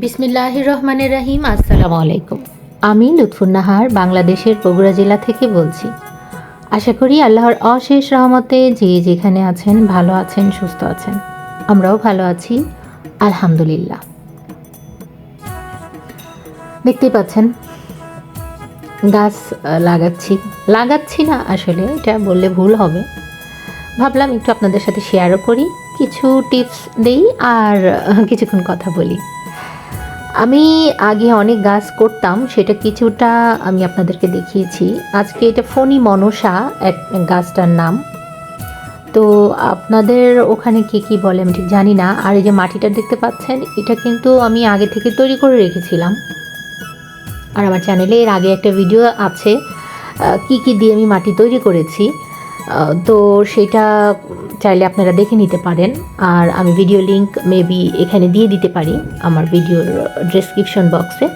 বিসমিল্লাহ রহমানের রাহিম আসসালামু আলাইকুম আমি লুৎফুন্নাহার, বাংলাদেশের বগুড়া জেলা থেকে বলছি। আশা করি আল্লাহর অশেষ রহমতে যে যেখানে আছেন, ভালো আছেন, সুস্থ আছেন। আমরাও ভালো আছি, আলহামদুলিল্লাহ। দেখতেই পাচ্ছেন, গাছ লাগাচ্ছি। লাগাচ্ছি না আসলে, এটা বললে ভুল হবে। ভাবলাম একটু আপনাদের সাথে শেয়ারও করি, কিছু টিপস দেই আর কিছুক্ষণ কথা বলি। আমি আগে অনেক গাছ করতাম, সেটা কিছুটা আমি আপনাদেরকে দেখিয়েছি। আজকে এটা ফণি মনসা এক গাছটার নাম। তো আপনাদের ওখানে কি কি বলে আমি ঠিক জানি না। আর এই যে মাটিটা দেখতে পাচ্ছেন, এটা কিন্তু আমি আগে থেকে তৈরি করে রেখেছিলাম। আর আমার চ্যানেলে এর আগে একটা ভিডিও আছে কি কি দিয়ে আমি মাটি তৈরি করেছি। তো সেটা চাইলে আপনারা দেখে নিতে পারেন। আর আমি ভিডিও লিংক মেবি এখানে দিয়ে দিতে পারি আমার ভিডিওর ডেসক্রিপশন বক্সে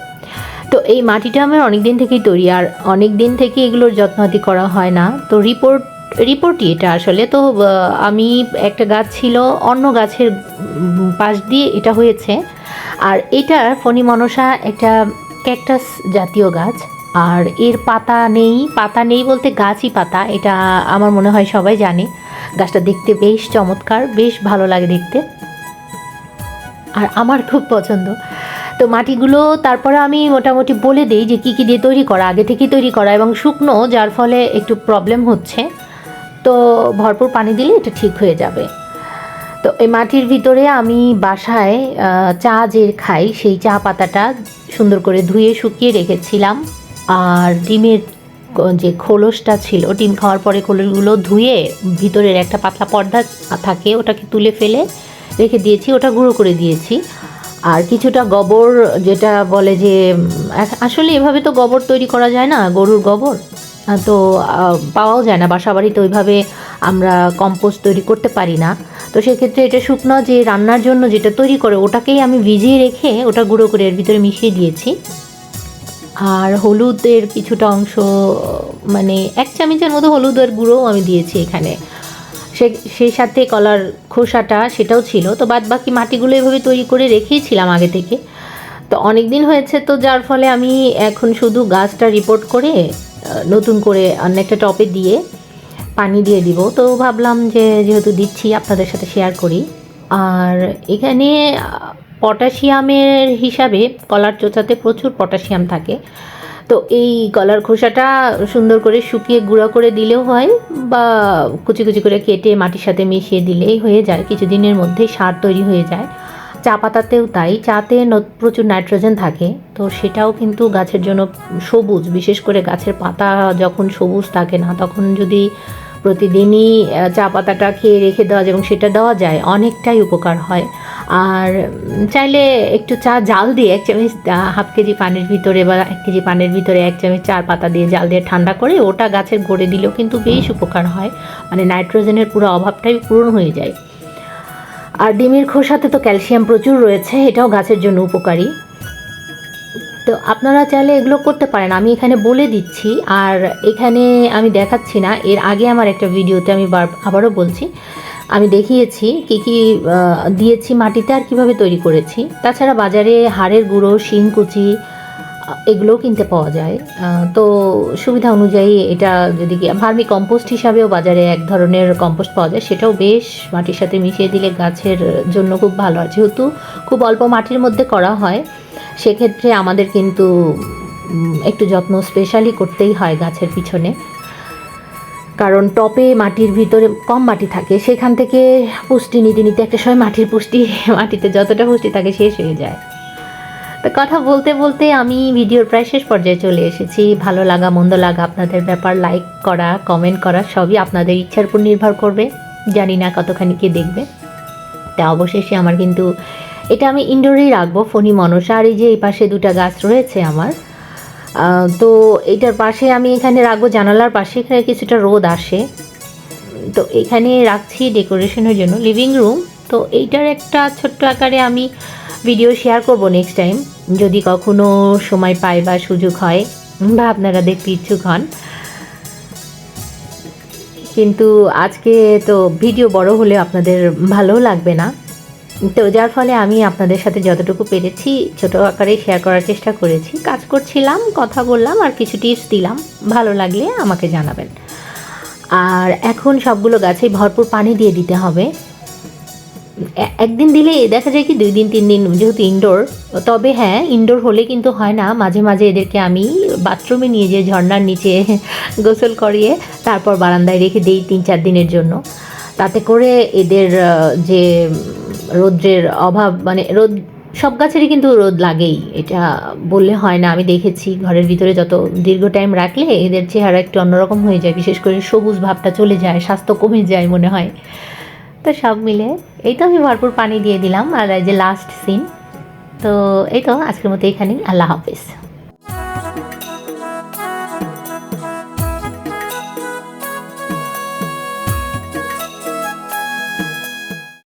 তো এই মাটিটা আমার অনেক দিন থেকেই তৈরি, আর অনেক দিন থেকে এগুলোর যত্নাদি করা হয় না। তো রিপোর্ট রিপোর্টই এটা আসলে। তো আমি একটা গাছ ছিল, অন্য গাছের পাশ দিয়ে এটা হয়েছে। আর এটা ফণি মনসা একটা ক্যাকটাস জাতীয় গাছ। আর এর পাতা নেই পাতা নেই বলতে গাছই পাতা, এটা আমার মনে হয় সবাই জানে। গাছটা দেখতে বেশ চমৎকার, বেশ ভালো লাগে দেখতে। আর আমার খুব পছন্দ। তো মাটিগুলো তারপরে আমি মোটামুটি বলে দিই যে কী কী দিয়ে তৈরি করা। আগে থেকেই তৈরি করা এবং শুকনো, যার ফলে একটু প্রবলেম হচ্ছে। তো ভরপুর পানি দিলে এটা ঠিক হয়ে যাবে। তো এই মাটির ভিতরে আমি বাসায় চা যে খাই, সেই চা পাতাটা সুন্দর করে ধুয়ে শুকিয়ে রেখেছিলাম। আর ডিমের যে খোলসটা ছিল, ডিম খাওয়ার পরে খোলসগুলো ধুয়ে ভিতরের একটা পাতলা পর্দা থাকে ওটাকে তুলে ফেলে রেখে দিয়েছি, ওটা গুঁড়ো করে দিয়েছি। আর কিছুটা গোবর যেটা বলে যে আসলে এভাবে তো গোবর তৈরি করা যায় না, গরুর গোবর। তো পাওয়াও যায় না বাসা বাড়িতে ওইভাবে আমরা কম্পোস্ট তৈরি করতে পারি না। তো সেক্ষেত্রে এটা শুকনো যে রান্নার জন্য যেটা তৈরি করে, ওটাকেই আমি ভিজিয়ে রেখে ওটা গুঁড়ো করে এর ভিতরে মিশিয়ে দিয়েছি। আর হলুদের কিছুটা অংশ মানে এক চামচের মতো হলুদের গুঁড়োও আমি দিয়েছি এখানে। সে সেই সাথে কলার খোসাটা সেটাও ছিল। তো বাদ বাকি মাটিগুলো এভাবে তৈরি করে রেখেইছিলাম আগে থেকে। তো অনেক দিন হয়েছে তো যার ফলে আমি এখন শুধু গাছটা রিপোর্ট করে নতুন করে অন্য একটা টপে দিয়ে পানি দিয়ে দিব। তো ভাবলাম যে যেহেতু দিচ্ছি আপনাদের সাথে শেয়ার করি। আর এখানে পটাশিয়ামের হিসাবে কলার চোচাতে প্রচুর পটাশিয়াম থাকে। তো এই কলার খোসাটা সুন্দর করে শুকিয়ে গুঁড়া করে দিলেও হয় বা কুচি কুচি করে কেটে মাটির সাথে মিশিয়ে দিলেই হয়ে যায়, কিছুদিনের মধ্যেই সার তৈরি হয়ে যায়। চা পাতাতেও তাই, চাতে প্রচুর নাইট্রোজেন থাকে, তো সেটাও কিন্তু গাছের জন্য সবুজ, বিশেষ করে গাছের পাতা যখন সবুজ থাকে না, তখন যদি প্রতিদিনই চা পাতাটা খেয়ে রেখে দেওয়া যায় এবং সেটা দেওয়া যায়, অনেকটাই উপকার হয়। আর চাইলে একটু চা, জাল দিয়ে এক চামচ হাফ কেজি পানির ভিতরে বা এক কেজি পানির ভিতরে এক চামচ চার পাতা দিয়ে জাল দিয়ে ঠান্ডা করে ওটা গাছের গড়ে দিলেও কিন্তু বেশ উপকার হয়। মানে নাইট্রোজেনের পুরো অভাবটাই পূরণ হয়ে যায়। আর ডিমের খোসাতে তো ক্যালসিয়াম প্রচুর রয়েছে, এটাও গাছের জন্য উপকারী। তো আপনারা চাইলে এগুলো করতে পারেন, আমি এখানে বলে দিচ্ছি। আর এখানে আমি দেখাচ্ছি না, এর আগে আমার একটা ভিডিওতে আমি আবারও বলছি। আমি দেখিয়েছি কী কী দিয়েছি মাটিতে আর কীভাবে তৈরি করেছি। তাছাড়া বাজারে হাড়ের গুঁড়ো শিং কুচি এগুলোও কিনতে পাওয়া যায়। তো সুবিধা অনুযায়ী এটা যদি ভার্মি কম্পোস্ট হিসাবেও বাজারে এক ধরনের কম্পোস্ট পাওয়া যায়। সেটাও বেশ মাটির সাথে মিশিয়ে দিলে গাছের জন্য খুব ভালো। হয় যেহেতু খুব অল্প মাটির মধ্যে করা হয়, সেক্ষেত্রে আমাদের কিন্তু একটু যত্ন স্পেশালি করতেই হয় গাছের পিছনে। কারণ টপে মাটির ভিতরে কম মাটি থাকে, সেখান থেকে পুষ্টি নিতে নিতে একটা সময় মাটির পুষ্টি, মাটিতে যতটা পুষ্টি থাকে শেষ হয়ে যায়। তো কথা বলতে বলতে আমি ভিডিওর প্রায় শেষ পর্যায়ে চলে এসেছি। ভালো লাগা, মন্দ লাগা, আপনাদের ব্যাপার লাইক করা কমেন্ট করা, সবই আপনাদের ইচ্ছার উপর নির্ভর করবে। জানি না কতখানি কে দেখবে। তা অবশেষে আমার কিন্তু, এটা আমি ইনডোরেই রাখব, ফণি, মনসা, আর এই যে এই পাশে দুটো গাছ রয়েছে আমার। তো এটার পাশে আমি এখানে রাখব জানালার পাশে, এখানে কিছুটা রোদ আসে। তো এখানে রাখছি ডেকোরেশনের জন্য লিভিং রুম। তো এইটার একটা ছোট্ট আকারে আমি ভিডিও শেয়ার করব নেক্সট টাইম, যদি কখনো সময় পাই বা সুযোগ হয় বা আপনারা দেখতে ইচ্ছুক হন। কিন্তু আজকে তো ভিডিও বড় হলে আপনাদের ভালো লাগবে না। তো যার ফলে আমি আপনাদের সাথে যতটুকু পেরেছি, ছোট আকারে শেয়ার করার চেষ্টা করেছি। কাজ করছিলাম, কথা বললাম, আর কিছু টিপস দিলাম। ভালো লাগলে আমাকে জানাবেন। আর এখন সবগুলো গাছে ভরপুর পানি দিয়ে দিতে হবে। একদিন দিলে দেখা যায় কি, দুই দিন, তিন দিন যেহেতু ইনডোর তবে হ্যাঁ ইনডোর হলে কিন্তু হয় না। মাঝে মাঝে এদেরকে আমি বাথরুমে নিয়ে যেয়ে ঝর্নার নিচে গোসল করিয়ে তারপর বারান্দায় রেখে দিই তিন, চার দিনের জন্য। তাতে করে এদের যে রৌদ্রের অভাব মানে রোদ, সব গাছেরই কিন্তু রোদ লাগেই। এটা বললে হয় না, আমি দেখেছি ঘরের ভিতরে যত দীর্ঘ টাইম রাখলে এদের চেহারা একটু অন্যরকম হয়ে যায়, বিশেষ করে সবুজ ভাবটা চলে যায়, স্বাস্থ্য কমে যায় মনে হয়। তো সব মিলে এই তো আমি ভরপুর পানি দিয়ে দিলাম, আর এই যে লাস্ট সিন তো এই তো আজকের মতো এখানেই, আল্লাহ হাফিজ।